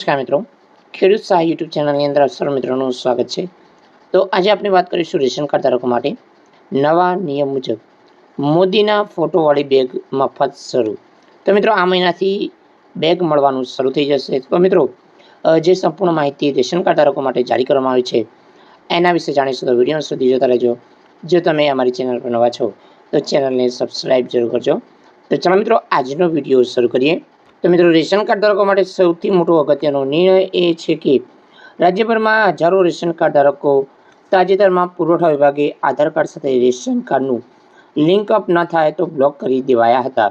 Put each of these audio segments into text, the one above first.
નમસ્કાર મિત્રો. ખેડૂત સહાય યુટ્યુબ ચેનલની અંદર અસર મિત્રોનું સ્વાગત છે. તો આજે આપણે વાત કરીશું રેશન કાર્ડ ધારકો માટે. નવા નિયમ મુજબ મોદીના ફોટોવાળી બેગ મફત શરૂ. તો મિત્રો, આ મહિનાથી બેગ મળવાનું શરૂ થઈ જશે. તો મિત્રો જે સંપૂર્ણ માહિતી રેશન કાર્ડ ધારકો માટે જારી કરવામાં આવી છે, એના વિશે જાણીશું. તો વીડિયો સુધી જોતા રહેજો. જો તમે અમારી ચેનલ પર નવા છો, તો ચેનલને સબસ્ક્રાઈબ જરૂર કરજો. તો ચાલો મિત્રો, આજનો વીડિયો શરૂ કરીએ. તો મિત્રો, રેશન કાર્ડ ધારકો માટે સૌથી મોટો અગત્યનો નિર્ણય એ છે કે રાજ્યભરમાં હજારો રેશન કાર્ડ ધારકો તાજેતરમાં પુરવઠા વિભાગે આધાર કાર્ડ સાથે રેશન કાર્ડનું લિંક અપ ન થાય તો બ્લોક કરી દેવાયા હતા.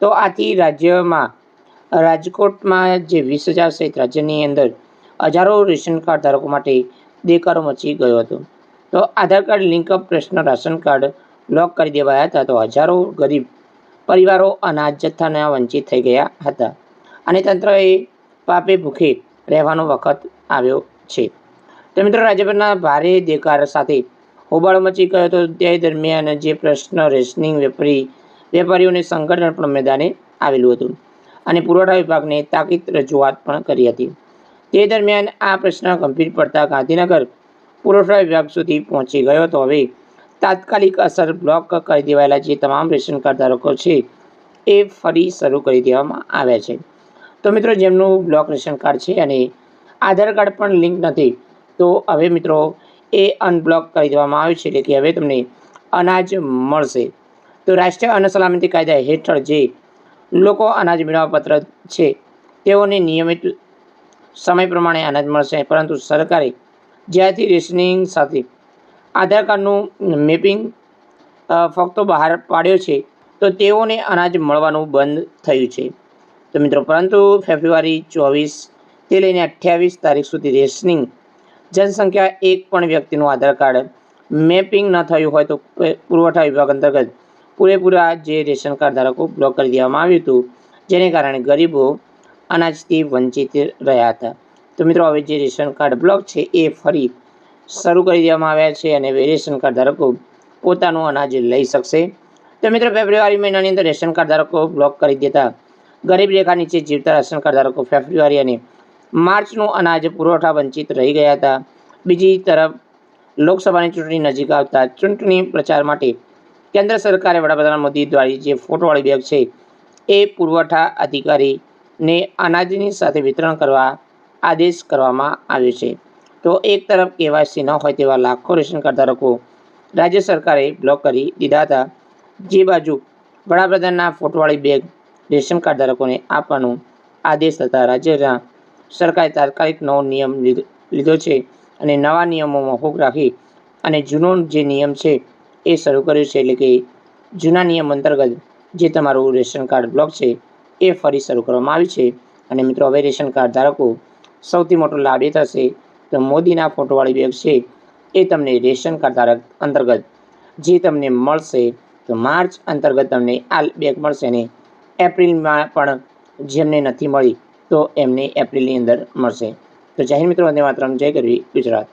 તો આથી રાજ્યમાં, રાજકોટમાં જે વીસ હજાર સહિત રાજ્યની અંદર હજારો રેશન કાર્ડ ધારકો માટે દેકારો મચી ગયો હતો. તો આધાર કાર્ડ લિંક અપ પ્રશ્ન રાશન કાર્ડ બ્લોક કરી દેવાયા હતા. તો હજારો ગરીબ પરિવારો અનાજ જથ્થાના વંચિત થઈ ગયા હતા. અને તંત્રએ પાપે ભૂખે રહેવાનો વખત આવ્યો છે. તો મિત્રો, રાજ્યભરના ભારે દેકાર સાથે હોબાળો મચી ગયો હતો. તે દરમિયાન જે પ્રશ્ન રેશનિંગ વેપારી, વેપારીઓને સંગઠન પણ મેદાને આવેલું હતું અને પુરવઠા વિભાગને તાકીદ રજૂઆત પણ કરી હતી. તે દરમિયાન આ પ્રશ્ન ગંભીર પડતા ગાંધીનગર પુરવઠા વિભાગ સુધી પહોંચી ગયો તો હવે તાત્કાલિક અસર બ્લોક કરી દેવાયેલા જે તમામ રેશન કાર્ડ ધારકો છે, એ ફરી શરૂ કરી દેવામાં આવ્યા છે. તો મિત્રો, જેમનું બ્લોક રેશન કાર્ડ છે અને આધાર કાર્ડ પણ લિંક નથી, તો હવે મિત્રો, એ અનબ્લોક કરી દેવામાં આવ્યું છે, એટલે કે હવે તમને અનાજ મળશે. તો રાષ્ટ્રીય અન્ન સલામતી કાયદા હેઠળ જે લોકો અનાજ મેળવવા પત્ર છે, તેઓને નિયમિત સમય પ્રમાણે અનાજ મળશે, પરંતુ સરકારે જ્યાંથી રેશનિંગ સાથે આધાર કાર્ડનું મેપિંગ ફક્ત બહાર પાડ્યો છે, તો તેઓને અનાજ મળવાનું બંધ થયું છે. તો મિત્રો, પરંતુ ફેબ્રુઆરી ચોવીસ તે લઈને અઠ્યાવીસ તારીખ સુધી રેશનિંગ જનસંખ્યા એક પણ વ્યક્તિનું આધાર કાર્ડ મેપિંગ ન થયું હોય તો પુરવઠા વિભાગ અંતર્ગત પૂરેપૂરા જે રેશન કાર્ડ ધારકો બ્લોક કરી દેવામાં આવ્યું હતું, જેને કારણે ગરીબો અનાજથી વંચિત રહ્યા હતા. તો મિત્રો, હવે જે રેશન કાર્ડ બ્લોક છે, એ ફરી શરૂ કરી દેવામાં આવ્યા છે અને રેશન કાર્ડ ધારકો પોતાનું અનાજ લઈ શકશે. તો મિત્રો, ફેબ્રુઆરી મહિનાની અંદર રેશન કાર્ડ ધારકો બ્લોક કરી દેતા. ગરીબ રેખા નીચે જીવતા રેશન કાર્ડ ધારકો ફેબ્રુઆરી અને માર્ચનું અનાજ પુરવઠા વંચિત રહી ગયા હતા. બીજી તરફ, લોકસભાની ચૂંટણી નજીક આવતા ચૂંટણી પ્રચાર માટે કેન્દ્ર સરકારે વડાપ્રધાન મોદી દ્વારા જે ફોટોવાળી બેગ છે, એ પુરવઠા અધિકારીને અનાજની સાથે વિતરણ કરવા આદેશ કરવામાં આવ્યો છે. તો એક તરફ કેવાયસી ન હોય તેવા લાખો રેશન કાર્ડ ધારકો રાજ્ય સરકારે બ્લોક કરી દીધા હતા. જે બાજુ વડાપ્રધાનના ફોટોવાળી બેગ રેશન કાર્ડ ધારકોને આપવાનો આદેશ થતાં રાજ્યના સરકારે તાત્કાલિક નવો નિયમ લીધો છે અને નવા નિયમોમાં હોક રાખી અને જૂનો જે નિયમ છે એ શરૂ કર્યો છે એટલે કે જૂના નિયમ અંતર્ગત જે તમારું રેશન કાર્ડ બ્લોક છે એ ફરી શરૂ કરવામાં આવ્યું છે. અને મિત્રો, હવે રેશન કાર્ડ ધારકો સૌથી મોટો લાભ એ થશે તો મોદીના ફોટોવાળી છે એ તમને રેશન કાર્ડ ધારક અંતર્ગત જે તમને મળશે તો માર્ચ અંતર્ગત તમને આ બેગ મળશે અને એપ્રિલમાં પણ જેમને નથી મળી તો એમને એપ્રિલની અંદર મળશે. તો જાહેર મિત્રો, વંદે માતરમ, જય કરવી ગુજરાત.